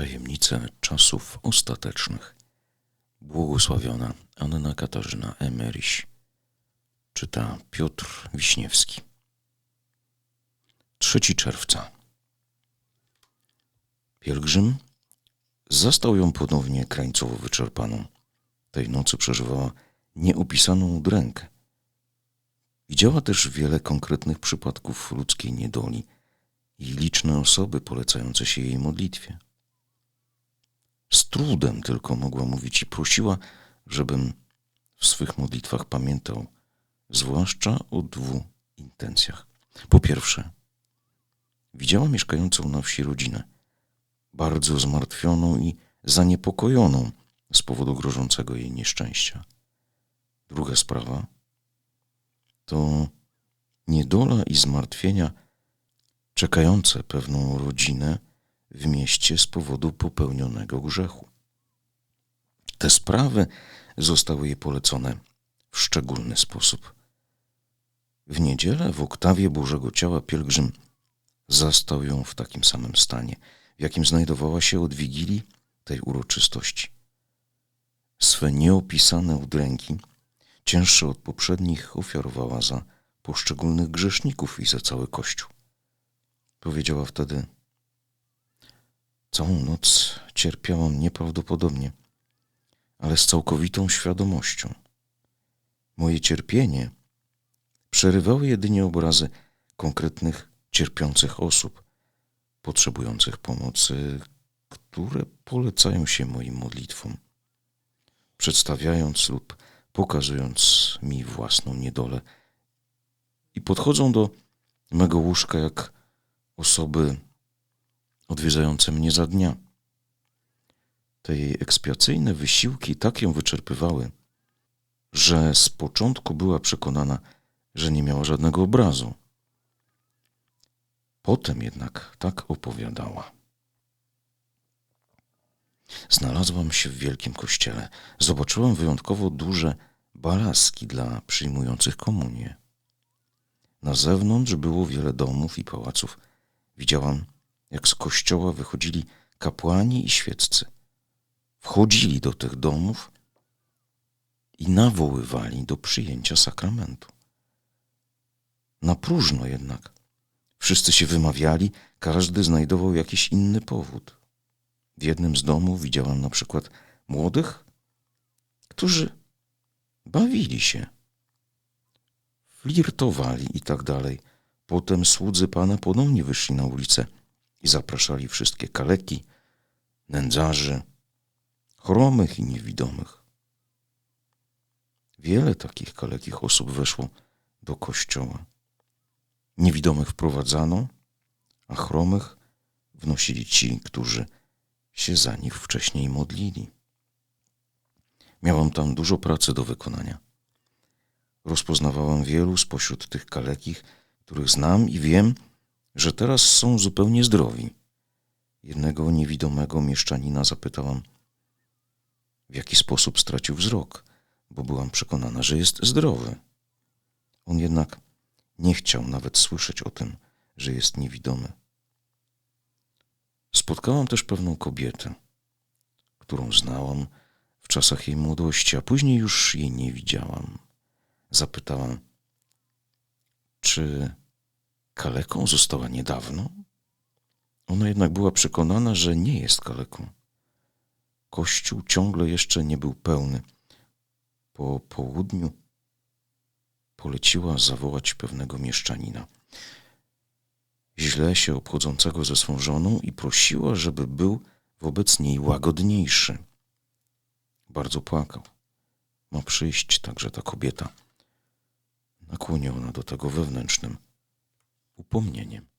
Tajemnice czasów ostatecznych. Błogosławiona Anna Katarzyna Emeryś. Czyta Piotr Wiśniewski. 3 czerwca. Pielgrzym zastał ją ponownie krańcowo wyczerpaną. Tej nocy przeżywała nieopisaną udrękę. Widziała też wiele konkretnych przypadków ludzkiej niedoli i liczne osoby polecające się jej modlitwie. Z trudem tylko mogła mówić i prosiła, żebym w swych modlitwach pamiętał, zwłaszcza o dwóch intencjach. Po pierwsze, widziała mieszkającą na wsi rodzinę, bardzo zmartwioną i zaniepokojoną z powodu grożącego jej nieszczęścia. Druga sprawa to niedola i zmartwienia czekające pewną rodzinę w mieście z powodu popełnionego grzechu. Te sprawy zostały jej polecone w szczególny sposób. W niedzielę w oktawie Bożego Ciała pielgrzym zastał ją w takim samym stanie, w jakim znajdowała się od wigilii tej uroczystości. Swe nieopisane udręki, cięższe od poprzednich, ofiarowała za poszczególnych grzeszników i za cały Kościół. Powiedziała wtedy: Całą noc cierpiałam nieprawdopodobnie, ale z całkowitą świadomością. Moje cierpienie przerywały jedynie obrazy konkretnych cierpiących osób, potrzebujących pomocy, które polecają się moim modlitwom, przedstawiając lub pokazując mi własną niedolę i podchodzą do mego łóżka jak osoby odwiedzające mnie za dnia. Te jej ekspiacyjne wysiłki tak ją wyczerpywały, że z początku była przekonana, że nie miała żadnego obrazu. Potem jednak tak opowiadała. Znalazłam się w wielkim kościele. Zobaczyłam wyjątkowo duże balaski dla przyjmujących komunię. Na zewnątrz było wiele domów i pałaców. Widziałam, jak z kościoła wychodzili kapłani i świeccy. Wchodzili do tych domów i nawoływali do przyjęcia sakramentu. Na próżno jednak. Wszyscy się wymawiali, każdy znajdował jakiś inny powód. W jednym z domów widziałam na przykład młodych, którzy bawili się, flirtowali i tak dalej. Potem słudzy pana ponownie wyszli na ulicę i zapraszali wszystkie kaleki, nędzarzy, chromych i niewidomych. Wiele takich kalekich osób weszło do kościoła. Niewidomych wprowadzano, a chromych wnosili ci, którzy się za nich wcześniej modlili. Miałam tam dużo pracy do wykonania. Rozpoznawałam wielu spośród tych kalekich, których znam i wiem, że teraz są zupełnie zdrowi. Jednego niewidomego mieszczanina zapytałam, w jaki sposób stracił wzrok, bo byłam przekonana, że jest zdrowy. On jednak nie chciał nawet słyszeć o tym, że jest niewidomy. Spotkałam też pewną kobietę, którą znałam w czasach jej młodości, a później już jej nie widziałam. Zapytałam, czy kaleką została niedawno? Ona jednak była przekonana, że nie jest kaleką. Kościół ciągle jeszcze nie był pełny. Po południu poleciła zawołać pewnego mieszczanina, źle się obchodzącego ze swą żoną i prosiła, żeby był wobec niej łagodniejszy. Bardzo płakał. Ma przyjść także ta kobieta, nakłoniona do tego wewnętrznym upomnieniem.